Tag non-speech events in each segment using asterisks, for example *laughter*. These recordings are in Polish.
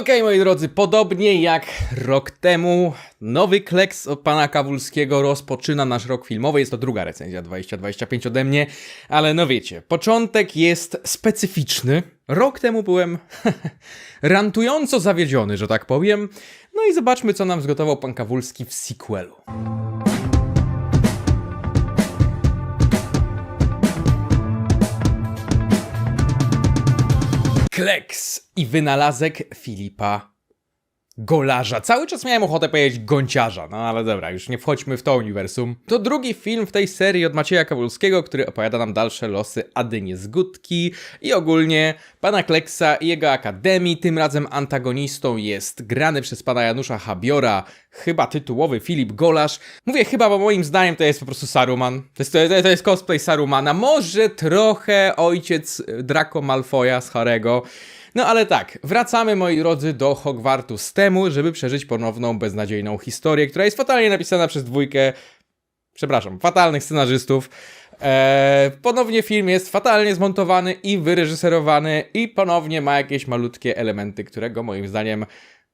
Okej, moi drodzy, podobnie jak rok temu, nowy kleks od pana Kawulskiego rozpoczyna nasz rok filmowy. Jest to druga recenzja 2025 ode mnie, ale no wiecie, początek jest specyficzny. Rok temu byłem *laughs* rantująco zawiedziony, że tak powiem. No i zobaczmy, co nam zgotował pan Kawulski w sequelu. Kleks i wynalazek Filipa Golarza. Cały czas miałem ochotę powiedzieć gąciarza, no ale dobra, już nie wchodźmy w to uniwersum. To drugi film w tej serii od Macieja Kawulskiego, który opowiada nam dalsze losy Adynie Zgódki i ogólnie pana Kleksa i jego akademii. Tym razem antagonistą jest grany przez pana Janusza Habiora, chyba tytułowy Filip Golarz. Mówię chyba, bo moim zdaniem to jest po prostu Saruman. To jest, to, to jest cosplay Sarumana. Może trochę ojciec Draco Malfoya z Harego. No ale tak, wracamy moi drodzy do Hogwartu z temu, żeby przeżyć ponowną beznadziejną historię, która jest fatalnie napisana przez dwójkę, przepraszam, fatalnych scenarzystów. Eee, ponownie film jest fatalnie zmontowany i wyreżyserowany i ponownie ma jakieś malutkie elementy, które go moim zdaniem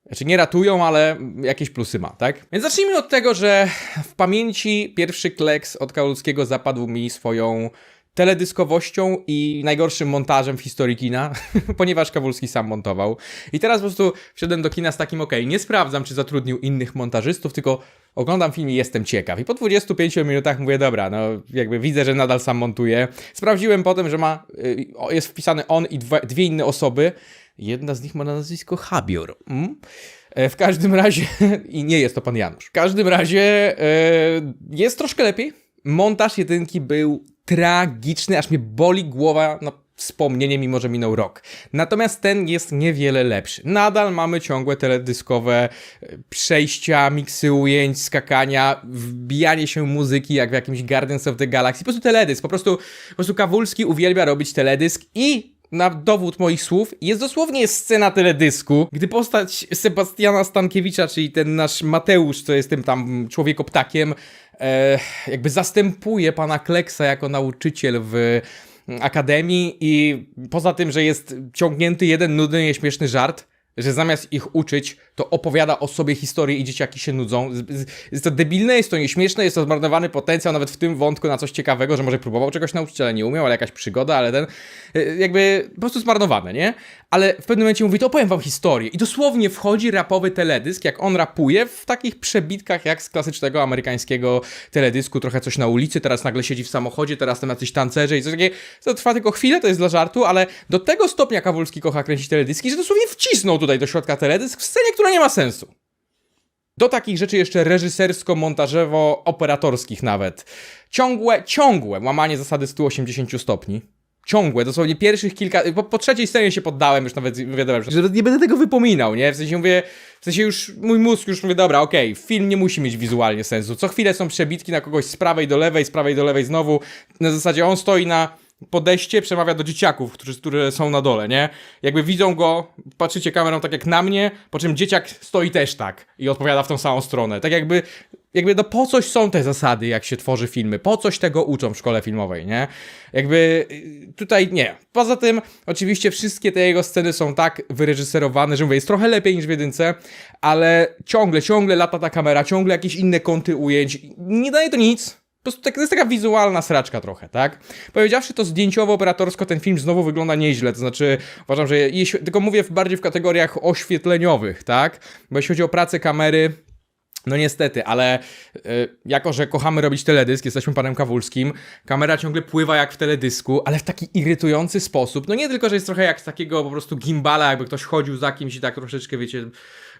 znaczy nie ratują, ale jakieś plusy ma, tak? Więc zacznijmy od tego, że w pamięci pierwszy kleks od Kałuckiego zapadł mi swoją teledyskowością i najgorszym montażem w historii kina, *laughs* ponieważ Kawulski sam montował. I teraz po prostu wszedłem do kina z takim, ok, nie sprawdzam, czy zatrudnił innych montażystów, tylko oglądam film i jestem ciekaw. I po 25 minutach mówię, dobra, no jakby widzę, że nadal sam montuje. Sprawdziłem potem, że ma, y, jest wpisany on i dwa, dwie inne osoby. Jedna z nich ma na nazwisko Habior. Mm? E, W każdym razie, *laughs* i nie jest to pan Janusz. W każdym razie e, jest troszkę lepiej. Montaż jedynki był tragiczny, aż mnie boli głowa na wspomnienie, mimo że minął rok. Natomiast ten jest niewiele lepszy. Nadal mamy ciągłe teledyskowe e, przejścia, miksy ujęć, skakania, wbijanie się muzyki jak w jakimś Guardians of the Galaxy. Po prostu teledysk. Po prostu, po prostu Kawulski uwielbia robić teledysk i na dowód moich słów, jest dosłownie scena teledysku, gdy postać Sebastiana Stankiewicza, czyli ten nasz Mateusz, co jest tym tam człowiekoptakiem, e, jakby zastępuje pana Kleksa jako nauczyciel w akademii i poza tym, że jest ciągnięty jeden nudny, nieśmieszny żart, że zamiast ich uczyć, to opowiada o sobie historię i dzieciaki się nudzą. Jest to debilne, jest to nieśmieszne, jest to zmarnowany potencjał nawet w tym wątku na coś ciekawego, że może próbował czegoś nauczyć, ale nie umiał, ale jakaś przygoda, ale ten y, jakby po prostu zmarnowane, nie? Ale w pewnym momencie mówi, to opowiem wam historię. I dosłownie wchodzi rapowy teledysk, jak on rapuje w takich przebitkach jak z klasycznego amerykańskiego teledysku, trochę coś na ulicy, teraz nagle siedzi w samochodzie, teraz tam jacyś tancerze i coś takiego. To trwa tylko chwilę, to jest dla żartu, ale do tego stopnia Kawulski kocha kręcić teledyski, że dosłownie wcisnął tutaj do środka teledysk w scenie, która nie ma sensu. Do takich rzeczy jeszcze reżysersko-montażowo-operatorskich nawet. Ciągłe, ciągłe łamanie zasady 180 stopni. Ciągłe, dosłownie pierwszych kilka. Po, po trzeciej scenie się poddałem, już nawet wiadomo, że nie będę tego wypominał, nie? W sensie mówię, w sensie już mój mózg już mówi, dobra, okej, film nie musi mieć wizualnie sensu. Co chwilę są przebitki na kogoś z prawej do lewej, z prawej do lewej znowu. Na zasadzie on stoi na podejście, przemawia do dzieciaków, którzy, są na dole, nie? Jakby widzą go, patrzycie kamerą tak jak na mnie, po czym dzieciak stoi też tak i odpowiada w tą samą stronę. Tak jakby, jakby no po coś są te zasady, jak się tworzy filmy, po coś tego uczą w szkole filmowej, nie? Jakby y, tutaj nie. Poza tym, oczywiście wszystkie te jego sceny są tak wyreżyserowane, że mówię, jest trochę lepiej niż w jedynce, ale ciągle, ciągle lata ta kamera, ciągle jakieś inne kąty ujęć. Nie daje to nic. Prostu tak, to jest taka wizualna sraczka trochę, tak? Powiedziawszy to zdjęciowo, operatorsko, ten film znowu wygląda nieźle, to znaczy uważam, że jeśli, tylko mówię bardziej w kategoriach oświetleniowych, tak? Bo jeśli chodzi o pracę kamery, no niestety, ale y, jako, że kochamy robić teledysk, jesteśmy panem Kawulskim, kamera ciągle pływa jak w teledysku, ale w taki irytujący sposób. No nie tylko, że jest trochę jak z takiego po prostu gimbala, jakby ktoś chodził za kimś i tak troszeczkę, wiecie,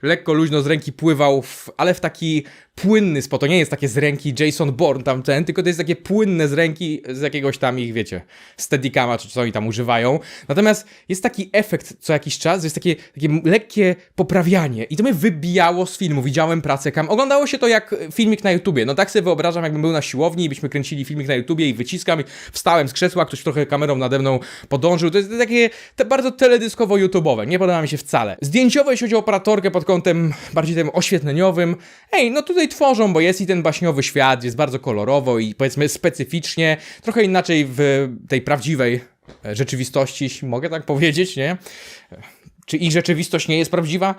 lekko luźno z ręki pływał, w, ale w taki płynny sposób. To nie jest takie z ręki Jason Bourne tam ten, tylko to jest takie płynne z ręki z jakiegoś tam ich, wiecie, steadicama, czy co oni tam używają. Natomiast jest taki efekt co jakiś czas, jest takie, takie lekkie poprawianie i to mnie wybijało z filmu. Widziałem pracę kam. Oglądało się to jak filmik na YouTubie. No tak sobie wyobrażam, jakbym był na siłowni i byśmy kręcili filmik na YouTubie i wyciskam i wstałem z krzesła, ktoś trochę kamerą nade mną podążył. To jest takie te bardzo teledyskowo-YouTubeowe. Nie podoba mi się wcale. Zdjęciowo, jeśli chodzi o operatorkę pod kątem bardziej tym oświetleniowym, ej, no tutaj tworzą, bo jest i ten baśniowy świat, jest bardzo kolorowo i powiedzmy specyficznie, trochę inaczej w tej prawdziwej e, rzeczywistości, jeśli mogę tak powiedzieć, nie? Czy ich rzeczywistość nie jest prawdziwa?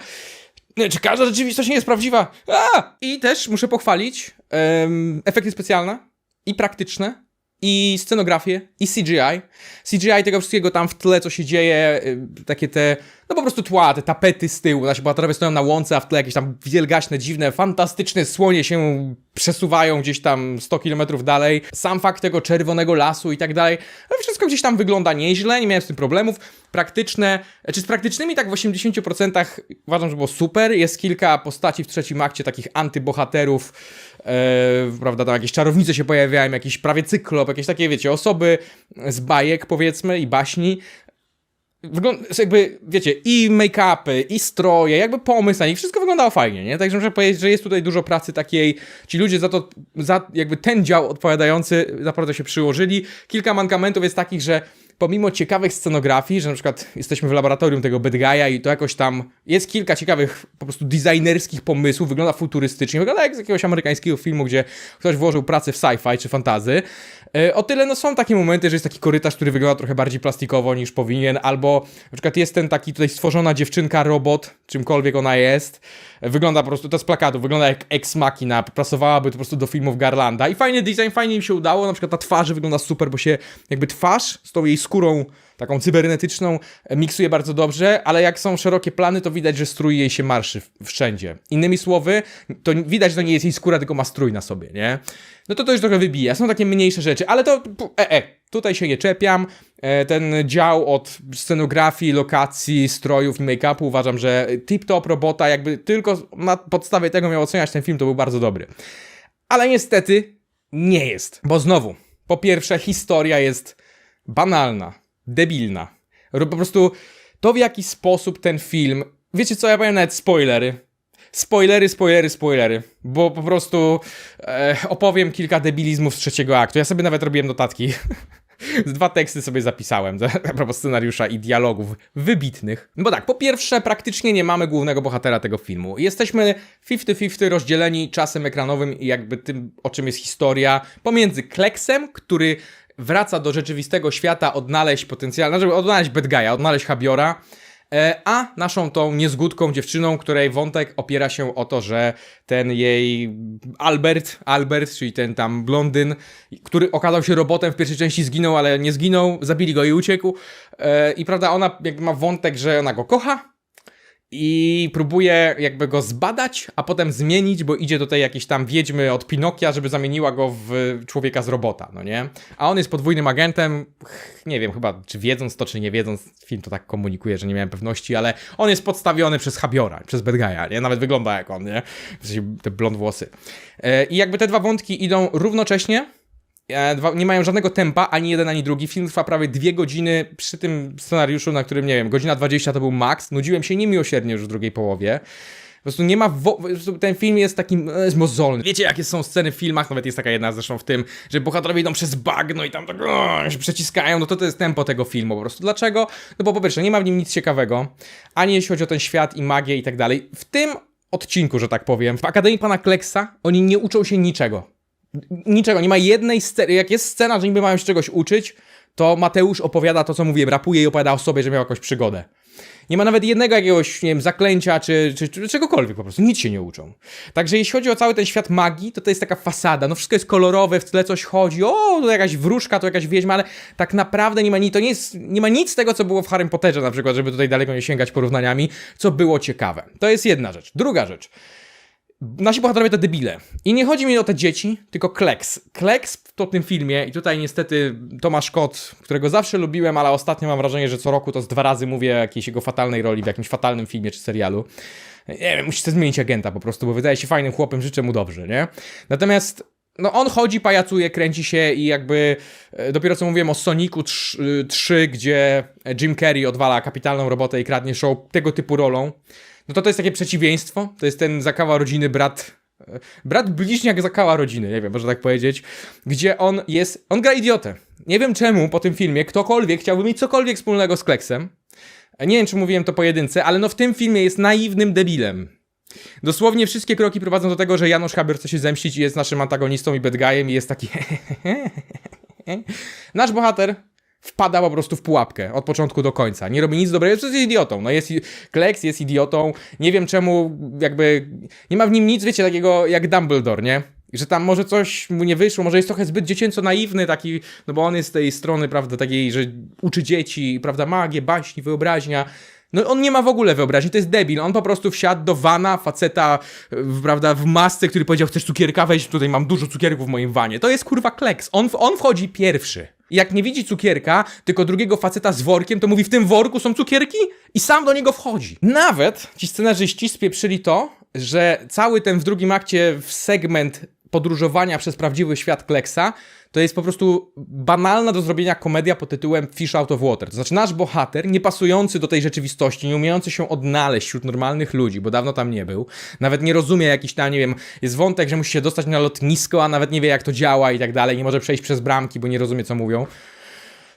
Czy każda rzeczywistość nie jest prawdziwa? A! I też muszę pochwalić em, efekty specjalne i praktyczne, i scenografię, i CGI. CGI tego wszystkiego tam w tle, co się dzieje, y, takie te, no po prostu tła, te tapety z tyłu, nasi bohaterowie stoją na łące, a w tle jakieś tam wielgaśne, dziwne, fantastyczne słonie się przesuwają gdzieś tam 100 km dalej. Sam fakt tego czerwonego lasu i tak dalej, no wszystko gdzieś tam wygląda nieźle, nie miałem z tym problemów. Praktyczne, czy z praktycznymi tak w 80% uważam, że było super. Jest kilka postaci w trzecim akcie, takich antybohaterów, prawda, tam jakieś czarownice się pojawiają, jakiś prawie cyklop, jakieś takie, wiecie, osoby z bajek, powiedzmy, i baśni. Wygląda, jakby, wiecie, i make-upy, i stroje, jakby pomysł na nich, wszystko wyglądało fajnie, nie? Także muszę powiedzieć, że jest tutaj dużo pracy takiej, ci ludzie za to, za jakby ten dział odpowiadający naprawdę się przyłożyli. Kilka mankamentów jest takich, że pomimo ciekawych scenografii, że na przykład jesteśmy w laboratorium tego Bad Guy'a i to jakoś tam jest kilka ciekawych po prostu designerskich pomysłów, wygląda futurystycznie, wygląda jak z jakiegoś amerykańskiego filmu, gdzie ktoś włożył pracę w sci-fi czy fantazy. E, O tyle no są takie momenty, że jest taki korytarz, który wygląda trochę bardziej plastikowo niż powinien, albo na przykład jest ten taki tutaj stworzona dziewczynka, robot, czymkolwiek ona jest, E, wygląda po prostu, to z plakatu, wygląda jak Ex Machina, pasowałaby to po prostu do filmów Garlanda i fajny design, fajnie im się udało, na przykład ta twarz wygląda super, bo się jakby twarz z tą jej skórą taką cybernetyczną e, miksuje bardzo dobrze, ale jak są szerokie plany, to widać, że strój jej się marszy wszędzie. Innymi słowy, to widać, że to nie jest jej skóra, tylko ma strój na sobie, nie? No to to już trochę wybija. Są takie mniejsze rzeczy, ale to e, e, tutaj się nie czepiam. E, ten dział od scenografii, lokacji, strojów i make-upu uważam, że tip-top robota, jakby tylko na podstawie tego miał oceniać ten film, to był bardzo dobry. Ale niestety nie jest. Bo znowu, po pierwsze, historia jest banalna, debilna. Po prostu to, w jaki sposób ten film. Wiecie co, ja powiem nawet spoilery. Spoilery, spoilery, spoilery. Bo po prostu e, opowiem kilka debilizmów z trzeciego aktu. Ja sobie nawet robiłem notatki. Z *laughs* Dwa teksty sobie zapisałem *laughs* a propos scenariusza i dialogów wybitnych. Bo tak, po pierwsze, praktycznie nie mamy głównego bohatera tego filmu. Jesteśmy 50-50 rozdzieleni czasem ekranowym i jakby tym, o czym jest historia, pomiędzy Kleksem, który wraca do rzeczywistego świata odnaleźć potencjalne, żeby odnaleźć Bad Guy'a, odnaleźć Habiora, E, a naszą tą niezgódką dziewczyną, której wątek opiera się o to, że ten jej Albert, Albert, czyli ten tam blondyn, który okazał się robotem w pierwszej części zginął, ale nie zginął, zabili go i uciekł. E, I prawda, ona jakby ma wątek, że ona go kocha, i próbuje jakby go zbadać, a potem zmienić, bo idzie do tej jakiejś tam wiedźmy od Pinokia, żeby zamieniła go w człowieka z robota, no nie? A on jest podwójnym agentem, nie wiem chyba, czy wiedząc to, czy nie wiedząc, film to tak komunikuje, że nie miałem pewności, ale on jest podstawiony przez Habiora, przez Bad Guy'a, nie? Nawet wygląda jak on, nie? W te blond włosy. E, I jakby te dwa wątki idą równocześnie, Dwa, nie mają żadnego tempa, ani jeden, ani drugi. Film trwa prawie dwie godziny przy tym scenariuszu, na którym, nie wiem, godzina 20 to był max. Nudziłem się niemiłosiernie już w drugiej połowie. Po prostu nie ma. Wo- ten film jest takim. e, Jest mozolny. Wiecie, jakie są sceny w filmach? Nawet jest taka jedna zresztą w tym, że bohaterowie idą przez bagno i tam tak o, się przeciskają. No to to jest tempo tego filmu po prostu. Dlaczego? No bo po pierwsze, nie ma w nim nic ciekawego, ani jeśli chodzi o ten świat i magię i tak dalej. W tym odcinku, że tak powiem, w Akademii Pana Kleksa oni nie uczą się niczego niczego, nie ma jednej sceny. Jak jest scena, że niby mają się czegoś uczyć, to Mateusz opowiada to, co mówiłem, rapuje i opowiada o sobie, że miał jakąś przygodę. Nie ma nawet jednego jakiegoś, nie wiem, zaklęcia czy, czy, czy czegokolwiek po prostu. Nic się nie uczą. Także jeśli chodzi o cały ten świat magii, to to jest taka fasada. No wszystko jest kolorowe, w tle coś chodzi. O, to jakaś wróżka, to jakaś wiedźma, ale tak naprawdę nie ma nic, to nie jest, nie ma nic z tego, co było w Harry Potterze na przykład, żeby tutaj daleko nie sięgać porównaniami, co było ciekawe. To jest jedna rzecz. Druga rzecz. Nasi bohaterowie to debile. I nie chodzi mi o te dzieci, tylko Kleks. Kleks w tym filmie, i tutaj niestety Tomasz Kot, którego zawsze lubiłem, ale ostatnio mam wrażenie, że co roku to z dwa razy mówię o jakiejś jego fatalnej roli w jakimś fatalnym filmie czy serialu. Nie wiem, musi sobie zmienić agenta po prostu, bo wydaje się fajnym chłopem, życzę mu dobrze, nie? Natomiast no on chodzi, pajacuje, kręci się i jakby e, dopiero co mówiłem o Sonicu 3, 3, gdzie Jim Carrey odwala kapitalną robotę i kradnie show tego typu rolą, no to to jest takie przeciwieństwo. To jest ten zakała rodziny brat. e, Brat bliźniak zakała rodziny, nie wiem, można tak powiedzieć, gdzie on jest. On gra idiotę. Nie wiem czemu po tym filmie ktokolwiek chciałby mieć cokolwiek wspólnego z Kleksem. E, Nie wiem, czy mówiłem to pojedynce, ale no w tym filmie jest naiwnym debilem. Dosłownie wszystkie kroki prowadzą do tego, że Janusz Haber chce się zemścić i jest naszym antagonistą i bad guyem i jest taki... *laughs* Nasz bohater wpada po prostu w pułapkę od początku do końca. Nie robi nic dobrego, jest idiotą. No jest, Kleks jest idiotą. Nie wiem czemu jakby nie ma w nim nic, wiecie, takiego jak Dumbledore, nie? Że tam może coś mu nie wyszło, może jest trochę zbyt dziecięco naiwny taki, no bo on jest z tej strony, prawda, takiej, że uczy dzieci, prawda, magię, baśni, wyobraźnia. No on nie ma w ogóle wyobraźni, to jest debil. On po prostu wsiadł do wana faceta, w- prawda, w masce, który powiedział, chcesz cukierka, weź tutaj, mam dużo cukierków w moim wanie. To jest kurwa kleks. On, on wchodzi pierwszy. Jak nie widzi cukierka, tylko drugiego faceta z workiem, to mówi, w tym worku są cukierki i sam do niego wchodzi. Nawet ci scenarzyści spieprzyli to, że cały ten w drugim akcie segment podróżowania przez prawdziwy świat Kleksa, to jest po prostu banalna do zrobienia komedia pod tytułem Fish Out of Water. To znaczy nasz bohater, nie pasujący do tej rzeczywistości, nie umiejący się odnaleźć wśród normalnych ludzi, bo dawno tam nie był, nawet nie rozumie jakiś tam, nie wiem, jest wątek, że musi się dostać na lotnisko, a nawet nie wie jak to działa i tak dalej, nie może przejść przez bramki, bo nie rozumie co mówią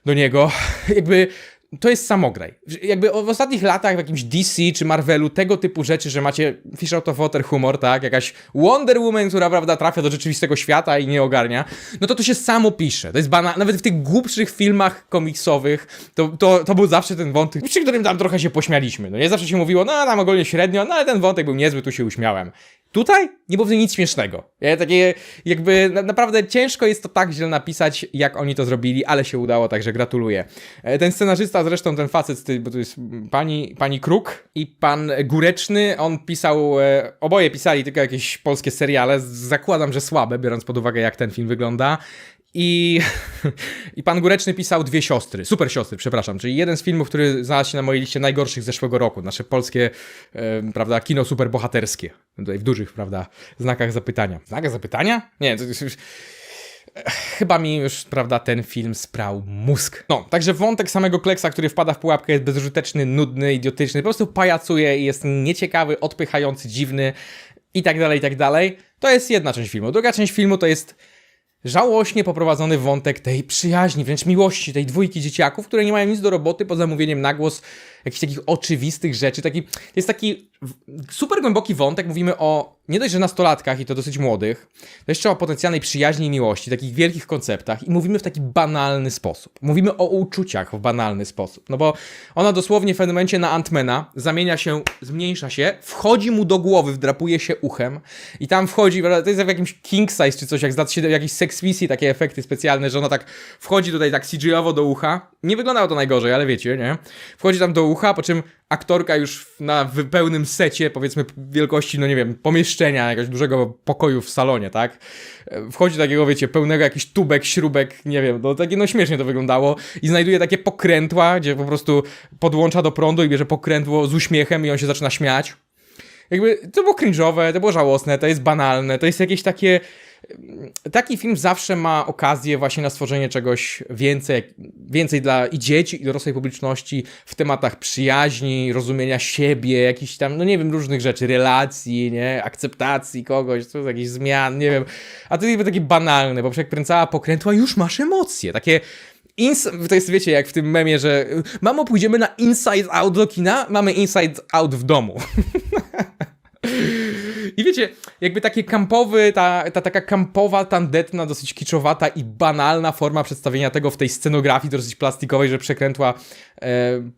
do niego. *laughs* Jakby to jest samograj. Jakby w ostatnich latach w jakimś DC czy Marvelu tego typu rzeczy, że macie Fish Out of Water humor, tak? Jakaś Wonder Woman, która prawda trafia do rzeczywistego świata i nie ogarnia, no to to się samo pisze. To jest bana... Nawet w tych głupszych filmach komiksowych to, to, to był zawsze ten wątek, przy którym tam trochę się pośmialiśmy. No nie zawsze się mówiło, no tam ogólnie średnio, no ale ten wątek był niezły, tu się uśmiałem. Tutaj nie było nic śmiesznego. Ja, takie jakby na, naprawdę ciężko jest to tak źle napisać, jak oni to zrobili, ale się udało, także gratuluję. E, Ten scenarzysta, zresztą ten facet, bo to jest pani, pani Kruk i pan Góreczny, on pisał, e, oboje pisali tylko jakieś polskie seriale, zakładam, że słabe, biorąc pod uwagę jak ten film wygląda. I, *laughs* I pan Góreczny pisał Dwie siostry, super siostry, przepraszam, czyli jeden z filmów, który znalazł się na mojej liście najgorszych zeszłego roku, nasze polskie, e, prawda, kino superbohaterskie, tutaj w dużych, prawda, znakach zapytania. Znakach zapytania? Nie, to jest. Chyba mi już, prawda, ten film sprał mózg. No, także wątek samego Kleksa, który wpada w pułapkę jest bezużyteczny, nudny, idiotyczny, po prostu pajacuje i jest nieciekawy, odpychający, dziwny i tak dalej, i tak dalej. To jest jedna część filmu. Druga część filmu to jest żałośnie poprowadzony wątek tej przyjaźni, wręcz miłości tej dwójki dzieciaków, które nie mają nic do roboty poza mówieniem na głos jakichś takich oczywistych rzeczy. Taki, jest taki super głęboki wątek, mówimy o nie dość, że nastolatkach i to dosyć młodych, to jeszcze o potencjalnej przyjaźni i miłości, takich wielkich konceptach i mówimy w taki banalny sposób. Mówimy o uczuciach w banalny sposób, no bo ona dosłownie w pewnym momencie na Antmana zamienia się, zmniejsza się, wchodzi mu do głowy, wdrapuje się uchem i tam wchodzi, to jest jak w jakimś king size czy coś, jak z lat 7, jakiś sex takie efekty specjalne, że ona tak wchodzi tutaj tak CGI-owo do ucha. Nie wyglądało to najgorzej, ale wiecie, nie? Wchodzi tam do ucha, po czym aktorka już na pełnym secie, powiedzmy wielkości, no nie wiem, pomieszczenia, jakiegoś dużego pokoju w salonie, tak? E, Wchodzi takiego, wiecie, pełnego jakiś tubek, śrubek, nie wiem, no takie, no śmiesznie to wyglądało i znajduje takie pokrętła, gdzie po prostu podłącza do prądu i bierze pokrętło z uśmiechem i on się zaczyna śmiać. Jakby to było cringe'owe, to było żałosne, to jest banalne, to jest jakieś takie... Taki film zawsze ma okazję właśnie na stworzenie czegoś więcej, więcej dla i dzieci, i dorosłej publiczności w tematach przyjaźni, rozumienia siebie, jakichś tam, no nie wiem, różnych rzeczy, relacji, nie, akceptacji kogoś, co jakichś zmian, nie wiem. A to jest takie banalne, bo przekręcała pokrętła, już masz emocje, takie Ins- to jest, wiecie, jak w tym memie, że y, mamo, pójdziemy na Inside Out do kina, mamy Inside Out w domu. *laughs* I wiecie, jakby takie kampowy, ta, ta taka kampowa, tandetna, dosyć kiczowata i banalna forma przedstawienia tego w tej scenografii dosyć plastikowej, że przekrętła e,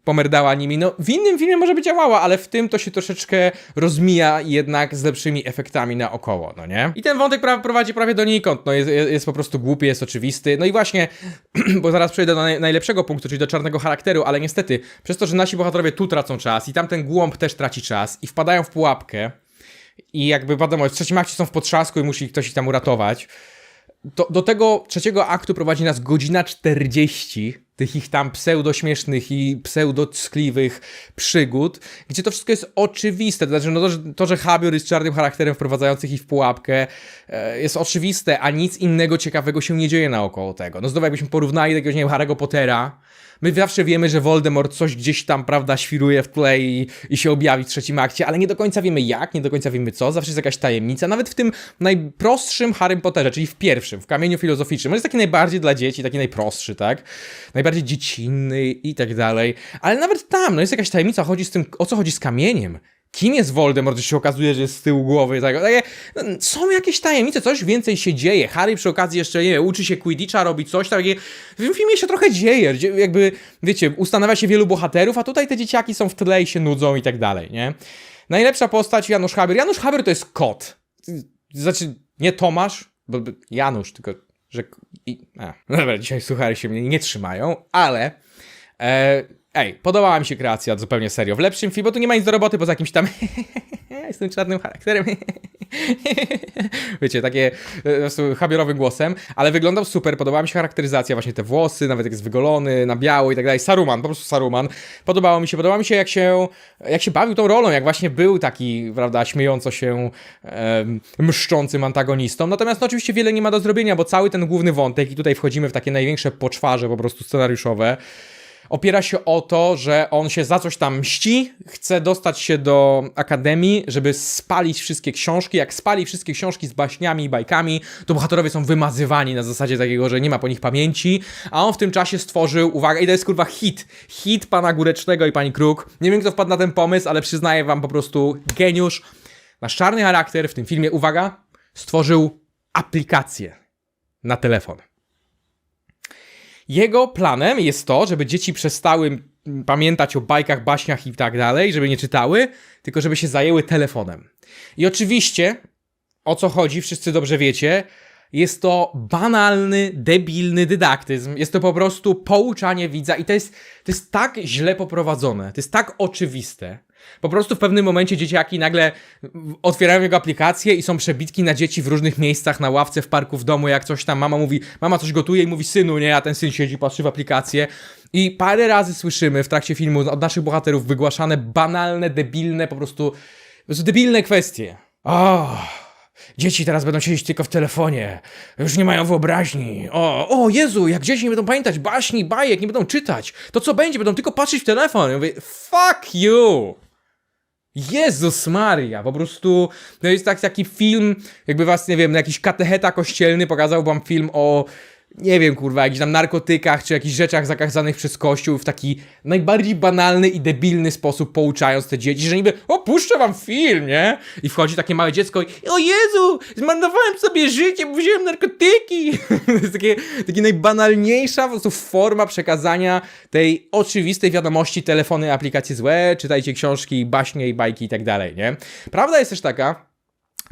pomerdała nimi. No, w innym filmie może by działała, ale w tym to się troszeczkę rozmija jednak z lepszymi efektami naokoło, no nie? I ten wątek pra- prowadzi prawie donikąd, no jest, jest po prostu głupi, jest oczywisty. No i właśnie, *clears throat* bo zaraz przejdę do naj- najlepszego punktu, czyli do czarnego charakteru, ale niestety, przez to, że nasi bohaterowie tu tracą czas i tamten głąb też traci czas i wpadają w pułapkę, i jakby wiadomo, w trzecim akcie są w potrzasku i musi ktoś ich tam uratować. To, do tego trzeciego aktu prowadzi nas godzina 40 tych ich tam pseudośmiesznych i pseudockliwych przygód, gdzie to wszystko jest oczywiste. To znaczy, no to, że, to, że Habior jest czarnym charakterem wprowadzających ich w pułapkę, e, jest oczywiste, a nic innego ciekawego się nie dzieje naokoło tego. No znowu jakbyśmy porównali do jakiegoś, nie wiem, Harry'ego Pottera, My zawsze wiemy, że Voldemort coś gdzieś tam, prawda, świruje w tle i, i się objawi w trzecim akcie, ale nie do końca wiemy jak, nie do końca wiemy co, zawsze jest jakaś tajemnica, nawet w tym najprostszym Harrym Potterze, czyli w pierwszym, w Kamieniu Filozoficznym. On jest taki najbardziej dla dzieci, taki najprostszy, tak? Najbardziej dziecinny i tak dalej. Ale nawet tam, no jest jakaś tajemnica, chodzi z tym, o co chodzi z kamieniem. Kim jest Voldemort, że się okazuje, że jest z tyłu głowy. Tak, takie, no, są jakieś tajemnice, coś więcej się dzieje. Harry przy okazji jeszcze, nie wiem, uczy się Quidditcha, robi coś takie. W tym filmie się trochę dzieje, jakby, wiecie, ustanawia się wielu bohaterów, a tutaj te dzieciaki są w tle i się nudzą i tak dalej, nie? Najlepsza postać Janusz Haber. Janusz Haber to jest kot. Znaczy, nie Tomasz, bo Janusz, tylko, że... I, a, no dobra, dzisiaj suchary się mnie nie trzymają, ale... E, ej, podobała mi się kreacja zupełnie serio. W lepszym filmie, bo tu nie ma nic do roboty poza jakimś tam... *laughs* Jestem czarnym charakterem. *laughs* Wiecie, takie e, habierowym głosem, ale wyglądał super, podobała mi się charakteryzacja, właśnie te włosy, nawet jak jest wygolony, na biało i tak dalej. Saruman, po prostu Saruman. Podobało mi się, podobało mi się jak się, jak się bawił tą rolą, jak właśnie był taki, prawda, śmiejąco się em, mszczącym antagonistą. Natomiast no, oczywiście wiele nie ma do zrobienia, bo cały ten główny wątek i tutaj wchodzimy w takie największe poczwarze po prostu scenariuszowe, opiera się o to, że on się za coś tam mści, chce dostać się do akademii, żeby spalić wszystkie książki. Jak spali wszystkie książki z baśniami i bajkami, to bohaterowie są wymazywani na zasadzie takiego, że nie ma po nich pamięci, a on w tym czasie stworzył, uwaga, i to jest kurwa hit, hit pana Górecznego i pani Kruk. Nie wiem, kto wpadł na ten pomysł, ale przyznaję wam po prostu geniusz. Nasz czarny charakter w tym filmie, uwaga, stworzył aplikację na telefon. Jego planem jest to, żeby dzieci przestały pamiętać o bajkach, baśniach i tak dalej, żeby nie czytały, tylko żeby się zajęły telefonem. I oczywiście, o co chodzi, wszyscy dobrze wiecie, jest to banalny, debilny dydaktyzm. Jest to po prostu pouczanie widza i to jest, to jest tak źle poprowadzone, to jest tak oczywiste. Po prostu w pewnym momencie dzieciaki nagle otwierają jego aplikację i są przebitki na dzieci w różnych miejscach, na ławce, w parku, w domu, jak coś tam mama mówi, mama coś gotuje i mówi synu, nie, a ten syn siedzi, patrzy w aplikację. I parę razy słyszymy w trakcie filmu od naszych bohaterów wygłaszane banalne, debilne, po prostu, po prostu debilne kwestie. Oh. Dzieci teraz będą siedzieć tylko w telefonie. Już nie mają wyobraźni. O, o Jezu, jak dzieci nie będą pamiętać baśni, bajek, nie będą czytać, to co będzie? Będą tylko patrzeć w telefon. Ja mówię, fuck you! Jezus Maria, po prostu to jest tak, taki film, jakby was, nie wiem, jakiś katecheta kościelny pokazał wam film o, nie wiem, kurwa, jakichś tam narkotykach, czy jakichś rzeczach zakazanych przez Kościół w taki najbardziej banalny i debilny sposób pouczając te dzieci, że niby, o, puszczę wam film, nie? I wchodzi takie małe dziecko i, o Jezu, zmarnowałem sobie życie, bo wziąłem narkotyki. *laughs* to jest takie najbanalniejsza po prostu forma przekazania tej oczywistej wiadomości, telefony, aplikacje złe, czytajcie książki, baśnie i bajki i tak dalej, nie? Prawda jest też taka,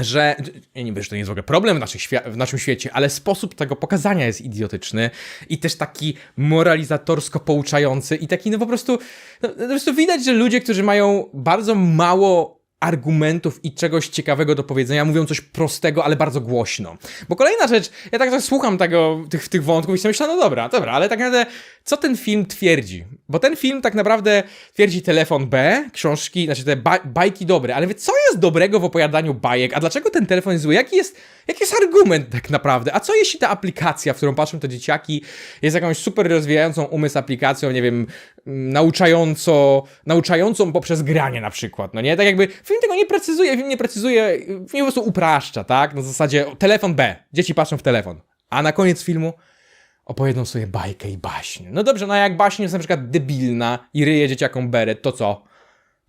że ja nie wiem, że to nie jest w ogóle problem w, w naszym świecie, ale sposób tego pokazania jest idiotyczny i też taki moralizatorsko pouczający i taki no po prostu, no, po prostu widać, że ludzie, którzy mają bardzo mało argumentów i czegoś ciekawego do powiedzenia, mówią coś prostego, ale bardzo głośno. Bo kolejna rzecz, ja tak, słucham tego, tych, tych wątków i sobie myślę, no dobra, dobra, ale tak naprawdę co ten film twierdzi? Bo ten film tak naprawdę twierdzi telefon B, książki, znaczy te ba bajki dobre, ale wie, co jest dobrego w opowiadaniu bajek? A dlaczego ten telefon jest zły? Jaki jest, jaki jest argument tak naprawdę? A co jeśli ta aplikacja, w którą patrzą te dzieciaki, jest jakąś super rozwijającą umysł aplikacją, nie wiem, nauczająco, nauczającą poprzez granie na przykład, no nie? Tak jakby film tego nie precyzuje, film nie precyzuje, film po prostu upraszcza, tak? Na zasadzie telefon B, dzieci patrzą w telefon. A na koniec filmu opowiedzą sobie bajkę i baśń. No dobrze, no jak baśń jest na przykład debilna i ryje dzieciakom beret, to co?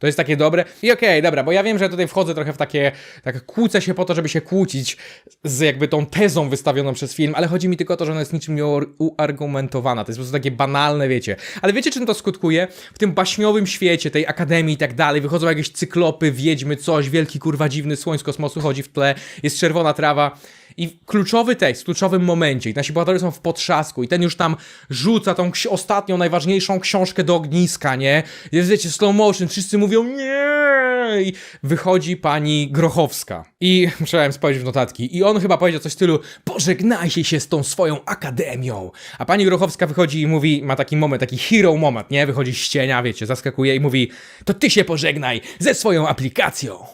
To jest takie dobre. I okej, okay, dobra, bo ja wiem, że tutaj wchodzę trochę w takie, tak kłócę się po to, żeby się kłócić z jakby tą tezą wystawioną przez film, ale chodzi mi tylko o to, że ona jest niczym nie uargumentowana. To jest po prostu takie banalne, wiecie. Ale wiecie, czym to skutkuje? W tym baśniowym świecie, tej akademii i tak dalej, wychodzą jakieś cyklopy, wiedźmy, coś, wielki kurwa dziwny słoń z kosmosu chodzi w tle, jest czerwona trawa. I kluczowy tekst, w kluczowym momencie, i nasi bohaterowie są w potrzasku, i ten już tam rzuca tą ostatnią, najważniejszą książkę do ogniska, nie? Jest, wiecie, slow motion, wszyscy mówią nie! I wychodzi pani Grochowska. I *laughs* musiałem spojrzeć w notatki. I on chyba powiedział coś w stylu pożegnajcie się z tą swoją akademią. A pani Grochowska wychodzi i mówi, ma taki moment, taki hero moment, nie? Wychodzi z cienia, wiecie, zaskakuje i mówi to ty się pożegnaj ze swoją aplikacją.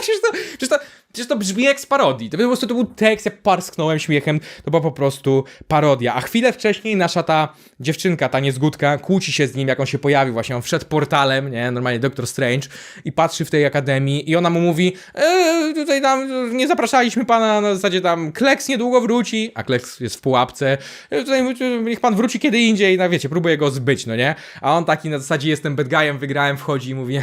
przecież, to, przecież to Przecież to brzmi jak z parodii. To po prostu to był tekst, jak parsknąłem śmiechem, to była po prostu parodia. A chwilę wcześniej nasza ta dziewczynka, ta niezgódka, kłóci się z nim, jak on się pojawił, właśnie on wszedł portalem, nie, normalnie Doctor Strange i patrzy w tej akademii i ona mu mówi, e, tutaj tam nie zapraszaliśmy pana, na zasadzie tam Kleks niedługo wróci, a Kleks jest w pułapce, e, tutaj niech pan wróci kiedy indziej, no wiecie, próbuje go zbyć, no nie? A on taki na zasadzie jestem bad guyem, wygrałem, wchodzi i mówi,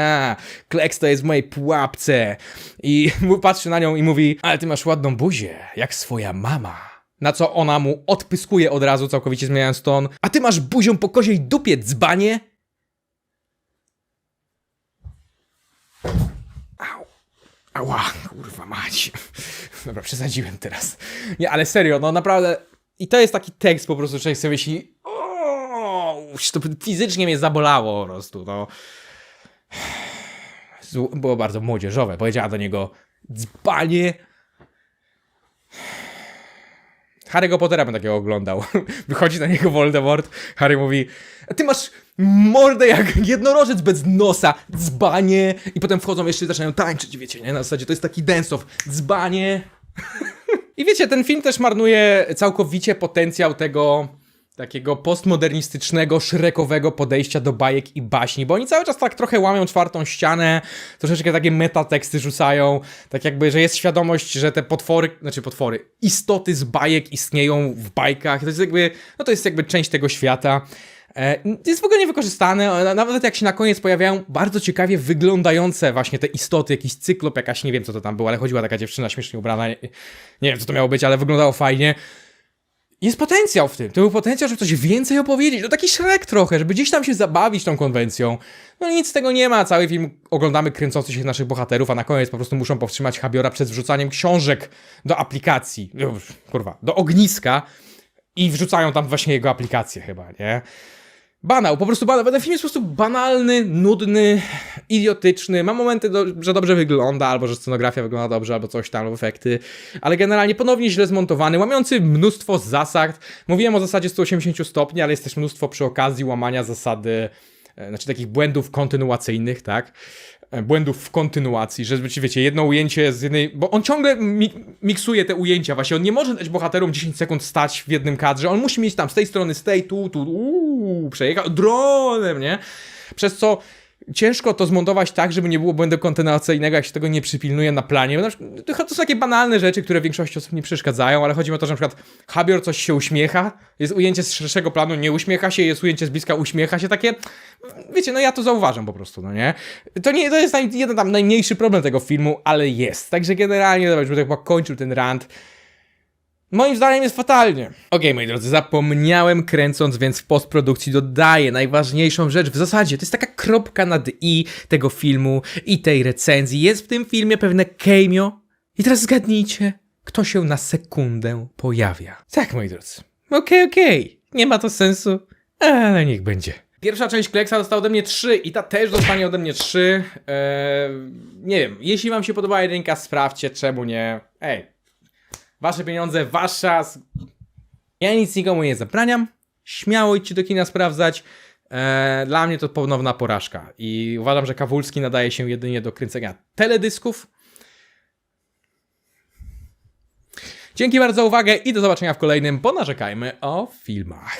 *laughs* Kleks to jest w mojej pułapce i patrzy na nią i mówi, ale ty masz ładną buzię, jak swoja mama. Na co ona mu odpyskuje od razu, całkowicie zmieniając ton. A ty masz buzią po koziej dupie, dzbanie? Au. Ała, kurwa mać. *laughs* Dobra, przesadziłem teraz. Nie, ale serio, no naprawdę. I to jest taki tekst po prostu, człowiek sobie myśli, o, to fizycznie mnie zabolało po prostu, no. *sighs* Było bardzo młodzieżowe. Powiedziała do niego, dzbanie. Harry'ego Pottera bym takiego oglądał. *laughs* Wychodzi na niego Voldemort, Harry mówi ty masz mordę jak jednorożec bez nosa, dzbanie. I potem wchodzą jeszcze i zaczynają tańczyć, wiecie, nie? Na zasadzie to jest taki dance-off, dzbanie. *laughs* I wiecie, ten film też marnuje całkowicie potencjał tego takiego postmodernistycznego, szrekowego podejścia do bajek i baśni, bo oni cały czas tak trochę łamią czwartą ścianę, troszeczkę takie metateksty rzucają, tak jakby, że jest świadomość, że te potwory, znaczy potwory, istoty z bajek istnieją w bajkach, to jest jakby, no to jest jakby część tego świata. E, Jest w ogóle niewykorzystane, nawet jak się na koniec pojawiają bardzo ciekawie wyglądające właśnie te istoty, jakiś cyklop, jakaś, nie wiem co to tam było, ale chodziła taka dziewczyna śmiesznie ubrana, nie, nie wiem co to miało być, ale wyglądało fajnie. Jest potencjał w tym. To był potencjał, żeby coś więcej opowiedzieć. To taki Shrek trochę, żeby gdzieś tam się zabawić tą konwencją. No nic z tego nie ma. Cały film oglądamy kręcący się naszych bohaterów, a na koniec po prostu muszą powstrzymać Habiora przed wrzucaniem książek do aplikacji. No, Kurwa, do ogniska. I wrzucają tam właśnie jego aplikację chyba, nie? Banał, po prostu banał. Ten film jest po prostu banalny, nudny, idiotyczny. Ma momenty, do, że dobrze wygląda, albo że scenografia wygląda dobrze, albo coś tam, albo efekty. Ale generalnie ponownie źle zmontowany, łamiący mnóstwo zasad. Mówiłem o zasadzie 180 stopni, ale jest też mnóstwo przy okazji łamania zasady, e, znaczy takich błędów kontynuacyjnych, tak? E, Błędów w kontynuacji, że wiecie, jedno ujęcie z jednej. Bo on ciągle mi miksuje te ujęcia, właśnie. On nie może dać bohaterom 10 sekund stać w jednym kadrze. On musi mieć tam z tej strony, z tej, tu, tu, uuu, przejechał dronem, nie? Przez co ciężko to zmontować tak, żeby nie było błędu kontynuacyjnego, jak się tego nie przypilnuje na planie. Przykład, to są takie banalne rzeczy, które większości osób nie przeszkadzają, ale chodzi o to, że na przykład Habior coś się uśmiecha, jest ujęcie z szerszego planu, nie uśmiecha się, jest ujęcie z bliska, uśmiecha się, takie, wiecie, no ja to zauważam po prostu, no nie? To nie, to jest jeden tam najmniejszy problem tego filmu, ale jest. Także generalnie, dobra, będę chyba kończył ten rant. Moim zdaniem jest fatalnie. Okej, moi drodzy, zapomniałem kręcąc, więc w postprodukcji dodaję najważniejszą rzecz. W zasadzie to jest taka kropka nad i tego filmu i tej recenzji. Jest w tym filmie pewne cameo. I teraz zgadnijcie, kto się na sekundę pojawia. Tak, moi drodzy. Okej, okej. Nie ma to sensu, ale niech będzie. Pierwsza część Kleksa dostała ode mnie 3 i ta też dostanie ode mnie 3. Eee, nie wiem, jeśli wam się podoba jedynka, sprawdźcie, czemu nie. Ej, Wasze pieniądze, wasz czas. Ja nic nikomu nie zabraniam. Śmiało idźcie do kina sprawdzać. Eee, dla mnie to ponowna porażka. I uważam, że Kawulski nadaje się jedynie do kręcenia teledysków. Dzięki bardzo za uwagę i do zobaczenia w kolejnym, bo narzekajmy o filmach.